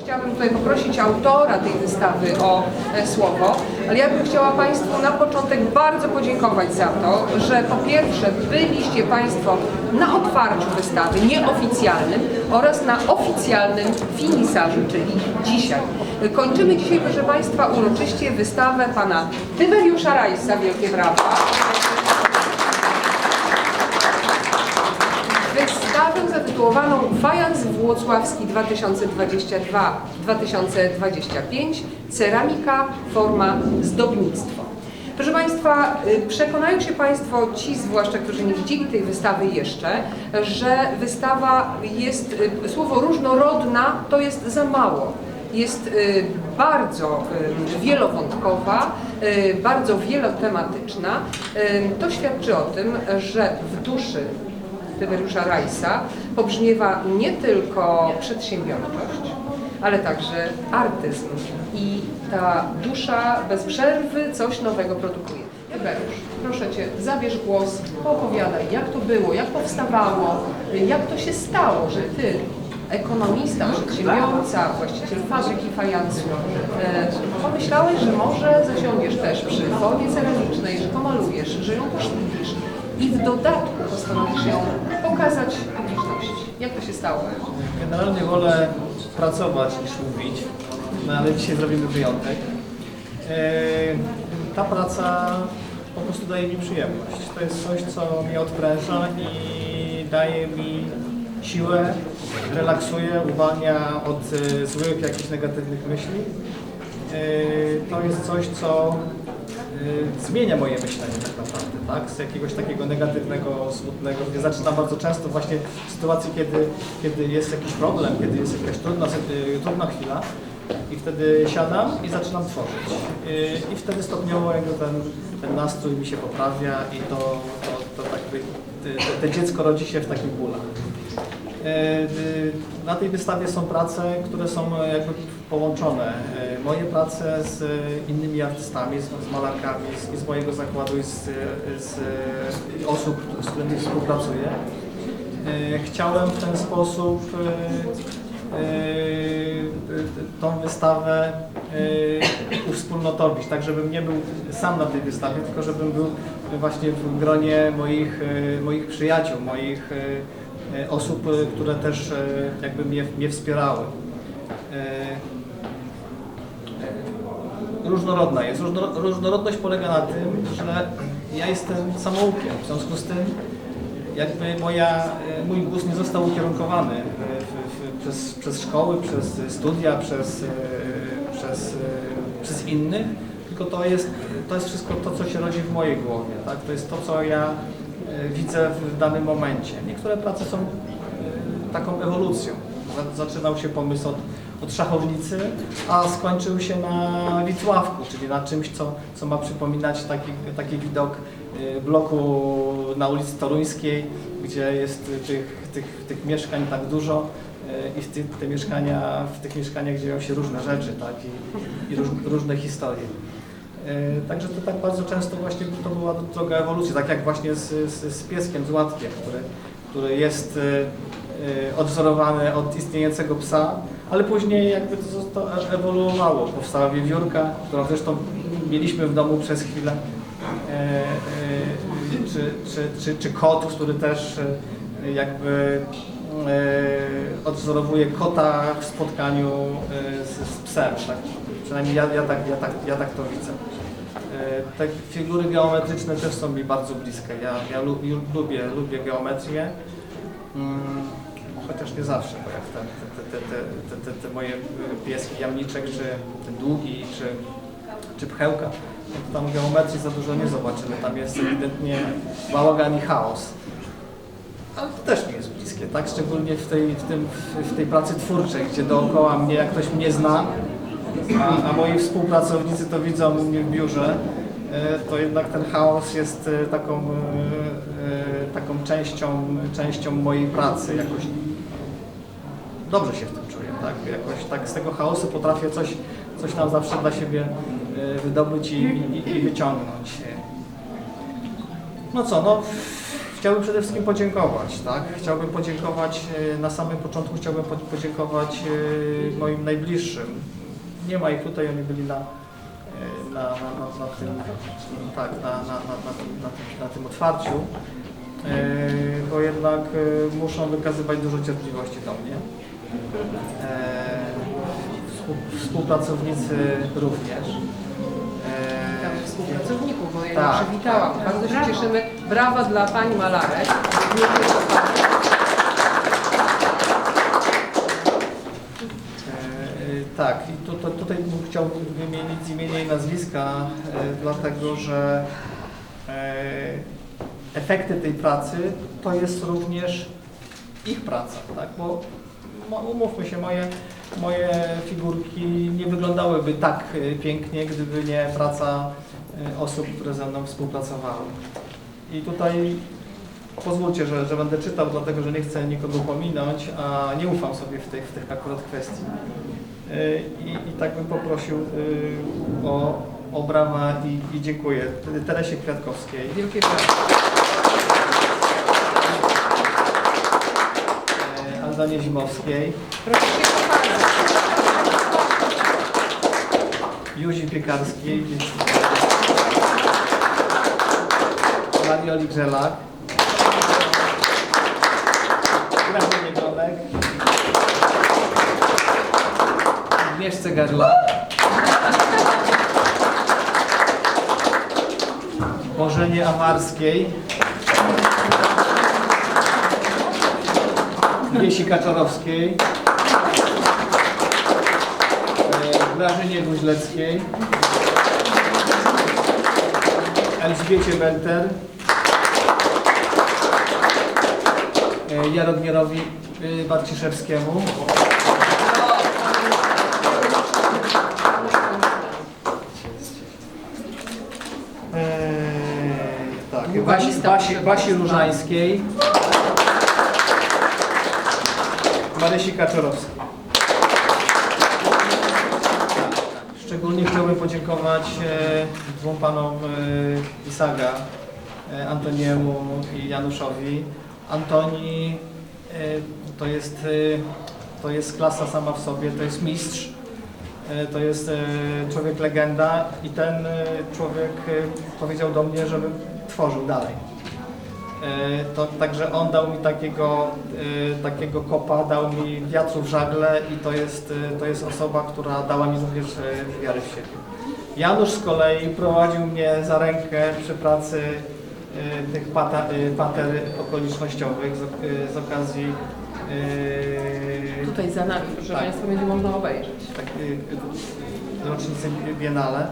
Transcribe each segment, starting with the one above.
Chciałabym tutaj poprosić autora tej wystawy o e, słowo, ale ja bym chciała Państwu na początek bardzo podziękować za to, że po pierwsze byliście Państwo na otwarciu wystawy nieoficjalnym oraz na oficjalnym finisażu, czyli dzisiaj. Kończymy dzisiaj, proszę Państwa, uroczyście wystawę Pana Tyberiusza Rajsa, wielkie brawa. Zatytułowaną Fajans Włocławski 2022-2025 Ceramika, forma, zdobnictwo. Proszę Państwa, y, przekonają się Państwo, ci zwłaszcza, którzy nie widzieli tej wystawy jeszcze, że wystawa jest, y, słowo różnorodna to jest za mało. Jest y, bardzo wielowątkowa, bardzo wielotematyczna. To świadczy o tym, że w duszy Tyberiusza Rajsa pobrzmiewa nie tylko przedsiębiorczość, ale także artyzm. I ta dusza bez przerwy coś nowego produkuje. Tyberiusz, proszę Cię, zabierz głos, opowiadaj, jak to było, jak powstawało, jak to się stało, że Ty, ekonomista, przedsiębiorca, właściciel fabryki fajansu, e, pomyślałeś, że może zasiądziesz też przy formie ceramicznej, że pomalujesz, że ją poszlisz i w dodatku postanowisz ją pokazać publiczności. Jak to się stało? Generalnie wolę pracować niż mówić, no ale dzisiaj zrobimy wyjątek. Eee, Ta praca po prostu daje mi przyjemność. To jest coś, co mnie odpręża i daje mi siłę, relaksuje, uwalnia od e, złych, jakichś negatywnych myśli. Eee, To jest coś, co e, zmienia moje myślenie tak naprawdę, tak? Z jakiegoś takiego negatywnego, smutnego. Ja zaczynam bardzo często właśnie w sytuacji, kiedy, kiedy jest jakiś problem, kiedy jest jakaś trudna, y, trudna chwila i wtedy siadam i zaczynam tworzyć. Y, I wtedy stopniowo jakby ten, ten nastrój mi się poprawia i to, to, to tak jakby, te dziecko rodzi się w takich bólach. E, y, Na tej wystawie są prace, które są jakby połączone. E, Moje prace z innymi artystami, z, malarkami, z, z mojego zakładu i z, z osób, z którymi współpracuję. E, Chciałem w ten sposób e, e, tą wystawę e, uwspólnotowić, tak żebym nie był sam na tej wystawie, tylko żebym był właśnie w gronie moich, e, moich przyjaciół, moich e, e, osób, e, które też e, jakby mnie, mnie wspierały. E, e, Różnorodna jest. Różno- Różnorodność polega na tym, że ja jestem samoukiem. W związku z tym jakby moja, e, mój głos nie został ukierunkowany e, przez, przez szkoły, przez studia, przez, e, przez, e, przez innych, tylko to jest, to jest wszystko to, co się rodzi w mojej głowie. Tak? To jest to, co ja e, widzę w danym momencie. Niektóre prace są e, taką ewolucją. Za- Zaczynał się pomysł od, od szachownicy, a skończył się na Wicławku, czyli na czymś, co, co ma przypominać taki, taki widok e, bloku na ulicy Toruńskiej, gdzie jest tych, tych, tych mieszkań tak dużo e, i ty, te mieszkania, w tych mieszkaniach dzieją się różne rzeczy tak? i, i róż, różne historie. E, Także to tak bardzo często właśnie to była droga ewolucji, tak jak właśnie z, z, z pieskiem, z łatkiem, który, który jest e, e, odwzorowany od istniejącego psa, ale później jakby to, to ewoluowało. Powstała wiewiórka, którą zresztą mieliśmy w domu przez chwilę, czy, czy, czy, czy kot, który też jakby odwzorowuje kota w spotkaniu z, z psem. Tak? Przynajmniej ja, ja, tak, ja, tak, ja tak to widzę. E, Te figury geometryczne też są mi bardzo bliskie. Ja, ja lubię, lubię geometrię, mm, chociaż nie zawsze, bo jak te, te, te, te, te, moje pieski, jamniczek, czy ten długi, czy, czy pchełka, no tam geometrii za dużo nie zobaczymy. Tam jest ewidentnie bałagan i chaos. Ale to też mi jest bliskie, tak? Szczególnie w tej, w, tym, w tej pracy twórczej, gdzie dookoła mnie, jak ktoś mnie zna, a, a moi współpracownicy to widzą u mnie w biurze, e, to jednak ten chaos jest e, taką, e, taką częścią, częścią mojej pracy. Jakoś dobrze się w tym czuję, tak? Jakoś tak z tego chaosu potrafię coś, coś tam zawsze dla siebie wydobyć i, i, i wyciągnąć. No co, no Chciałbym przede wszystkim podziękować, tak? Chciałbym podziękować, na samym początku chciałbym po- podziękować moim najbliższym. Nie ma ich tutaj, oni byli na, e, na, na, na, na tym, tak, na, na, na, na, tym, na, tym, na tym otwarciu, e, bo jednak e, muszą wykazywać dużo cierpliwości do mnie. Współ- Współpracownicy również. Witamy współpracowników, bo ja Tak, tak, przywitałam. tak. Bardzo się cieszymy. Brawa dla Pani Malarek. Pięknie to pani. E, Tak, i tu, tutaj bym chciał wymienić imienia i nazwiska, e, dlatego że e, efekty tej pracy to jest również ich praca, tak? Bo umówmy się, moje, moje figurki nie wyglądałyby tak e, pięknie, gdyby nie praca osób, które ze mną współpracowały. I tutaj pozwólcie, że, że będę czytał, dlatego że nie chcę nikogo pominąć, a nie ufam sobie w tych, w tych akurat kwestii. I, I tak bym poprosił y, o, o brawa i, i dziękuję. Teresie Kwiatkowskiej, Wielkie brawa. y, Aldanie Zimowskiej, Proszę. Józi Piekarskiej, Marioli Grzelak, Grażynie Gonek, Agnieszce Garla, Bożenie Amarskiej, Wiesi Kaczorowskiej, e, Grażynie Guźleckiej, Elżbiecie Belter, e, Jarognierowi e, Barciszewskiemu, Basi, Basi, Różańskiej, Marysi Kaczorowskiej. Szczególnie chciałbym podziękować e, dwóm panom e, Isaga, e, Antoniemu i Januszowi. Antoni e, to jest, e, to jest klasa sama w sobie, to jest mistrz, e, to jest e, człowiek legenda i ten e, człowiek e, powiedział do mnie, żebym tworzył dalej. E, To także on dał mi takiego, e, takiego kopa, dał mi wiatru w żagle i to jest, e, to jest osoba, która dała mi również wiarę w siebie. Janusz z kolei prowadził mnie za rękę przy pracy tych pata, e, pater okolicznościowych z, z okazji Tutaj za nami, proszę Tak. Państwa, będzie można obejrzeć. tak, rocznicy Biennale.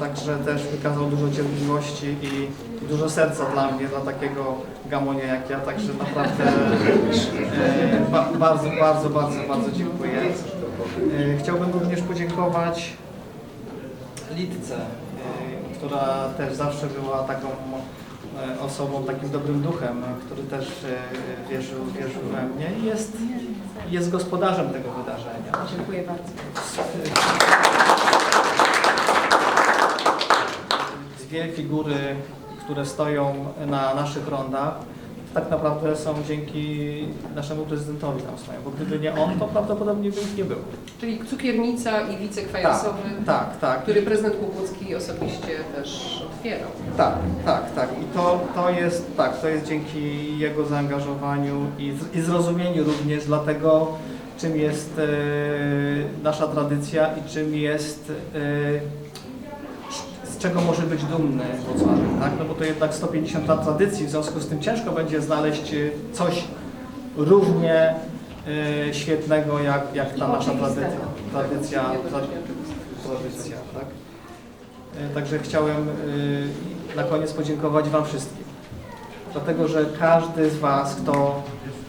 Także też wykazał dużo cierpliwości i dużo serca dla mnie, dla takiego gamonia jak ja. Także naprawdę e, ba, bardzo, bardzo, bardzo, bardzo dziękuję. E, Chciałbym również podziękować Litce, e, która też zawsze była taką e, osobą, takim dobrym duchem, który też e, wierzył, wierzył we mnie i jest, jest gospodarzem tego wydarzenia. Dziękuję bardzo. Dwie figury, które stoją na naszych rondach, tak naprawdę są dzięki naszemu prezydentowi tam stoją, bo gdyby nie on, to prawdopodobnie by ich nie było. Czyli cukiernica i wice kwajasowy, Tak, tak. który prezydent Kłobucki osobiście też otwierał. Tak, tak, tak. I to, to jest tak, to jest dzięki jego zaangażowaniu i, i zrozumieniu również dla tego, czym jest e, nasza tradycja i czym jest, z czego może być dumny Wrocławiek, tak? No bo to jednak 150 lat tradycji, w związku z tym ciężko będzie znaleźć e, coś równie e, świetnego jak, jak ta nasza tradycja. Tradycja, tradycja, tradycja tak? E, Także chciałem na koniec podziękować Wam wszystkim. Dlatego, że każdy z Was, kto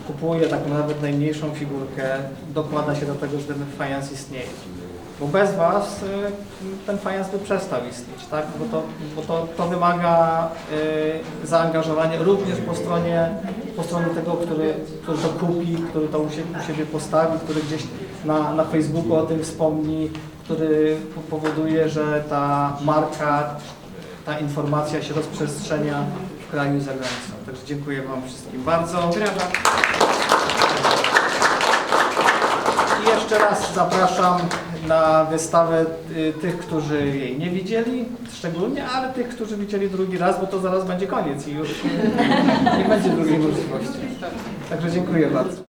kupuje taką nawet najmniejszą figurkę, dokłada się do tego, że ten fajans istnieje. Bo bez Was e, ten fajans by przestał istnieć, tak? Bo to, bo to, to wymaga e, zaangażowania również po stronie, po stronie tego, który, który to kupi, który to u siebie, u siebie postawi, który gdzieś na, na Facebooku o tym wspomni, który powoduje, że ta marka, ta informacja się rozprzestrzenia kraju i za granicą. Także dziękuję Wam wszystkim bardzo. Brawa. I jeszcze raz zapraszam na wystawę y, tych, którzy jej nie widzieli, szczególnie, ale tych, którzy widzieli drugi raz, bo to zaraz będzie koniec i już nie będzie drugiej możliwości. Także dziękuję bardzo.